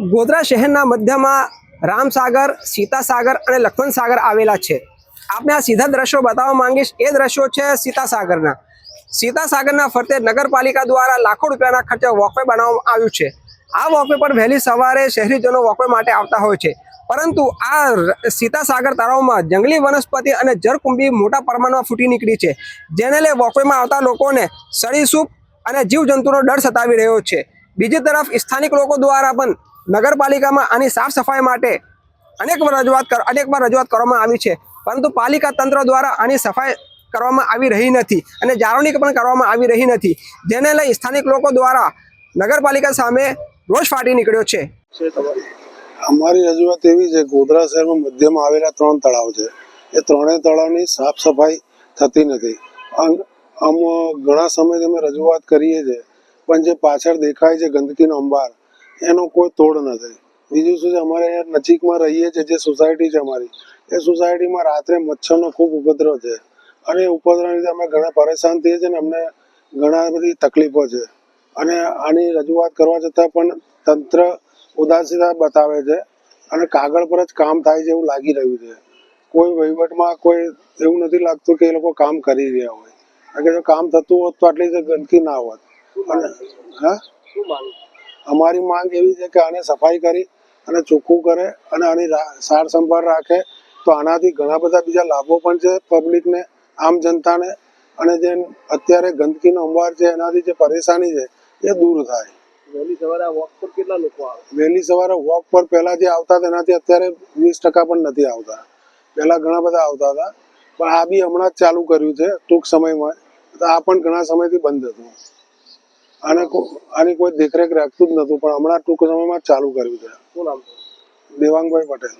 ગોધરા શહેરના મધ્યમાં રામસાગર, સીતાસાગર અને લક્ષ્મણ સાગર આવેલા છે. આપણે આ સીધા દ્રશ્યો બતાવવા માંગીશ. એ દ્રશ્યો છે સીતાસાગરના. સીતાસાગરના ફરતે નગરપાલિકા દ્વારા લાખો રૂપિયાના ખર્ચે વોકવે બનાવવામાં આવ્યું છે. આ વોકવે પર વહેલી સવારે શહેરીજનો વોકવે માટે આવતા હોય છે. પરંતુ આ સીતાસાગર તળાવમાં જંગલી વનસ્પતિ અને જળકુંભી મોટા પ્રમાણમાં ફૂટી નીકળી છે. જેને લઈ વોકવેમાં આવતા લોકોને સળીસૂપ અને જીવજંતુનો ડર સતાવી રહ્યો છે. બીજી તરફ સ્થાનિક લોકો દ્વારા પણ નગરપાલિકામાં આની સાફ સફાઈ માટે અનેક રજૂઆત કર, અનેક વાર રજૂઆત કરવામાં આવી છે. પરંતુ પાલિકા તંત્ર દ્વારા આની સફાઈ કરવામાં આવી રહી નથી અને જાળવણી પણ કરવામાં આવી રહી નથી. જેને લઈ સ્થાનિક લોકો દ્વારા નગરપાલિકા સામે રોષ ફાટી નીકળ્યો છે. અમારી રજૂઆત એવી છે, ગોધરા શહેરમાં મધ્યમાં આવેલા ત્રણ તળાવ છે. એ ત્રણેય તળાવની સાફ સફાઈ થતી નથી. આમ ઘણા સમયથી અમે રજૂઆત કરીએ છીએ, પણ જે પાછળ દેખાય છે ગંદકીનો અંબાર એનો કોઈ તોડ નથી. બીજું શું છે, અમારે અહીંયા નજીકમાં રહીએ છીએ, જે સોસાયટી છે અમારી, એ સોસાયટીમાં રાત્રે મચ્છરનો ખૂબ ઉપદ્રવ છે. અને એ ઉપદ્રવ લીધે અમે ઘણા પરેશાન થઈએ છીએ ને અમને ઘણા બધી તકલીફો છે. અને આની રજૂઆત કરવા છતાં પણ તંત્ર ઉદાસીનતા બતાવે છે અને કાગળ પર જ કામ થાય છે એવું લાગી રહ્યું છે. કોઈ વહીવટમાં કોઈ એવું નથી લાગતું કે એ લોકો કામ કરી રહ્યા હોય. કારણ કે જો કામ થતું હોત તો આટલી ગંદકી ના હોત. અને, હા? અમારી માંગ એવી છે કે આને સફાઈ કરી અને ચોખ્ખું કરે અને આની સાર સંભાળ રાખે. તો આનાથી ઘણા બધા બીજા લાભો પણ છે પબ્લિકને આમ જનતાને. અને જે અત્યારે ગંદકીનો અંબાર છે એનાથી જે પરેશાની છે એ દૂર થાય. વહેલી સવારે આ વોક પર કેટલા લોકો આવે? વહેલી સવારે વોક પર પહેલા જે આવતા હતા એનાથી અત્યારે વીસ ટકા પણ નથી આવતા. પહેલા ઘણા બધા આવતા હતા. પણ આ બી હમણાં જ ચાલુ કર્યું છે ટૂંક સમયમાં. તો આ પણ ઘણા સમયથી બંધ હતું. આને આની કોઈ દેખરેખ રાખતું જ નતું પણ હમણાં ટૂંક સમયમાં ચાલુ કર્યું છે. શું નામ દેવાંગભાઈ પટેલ.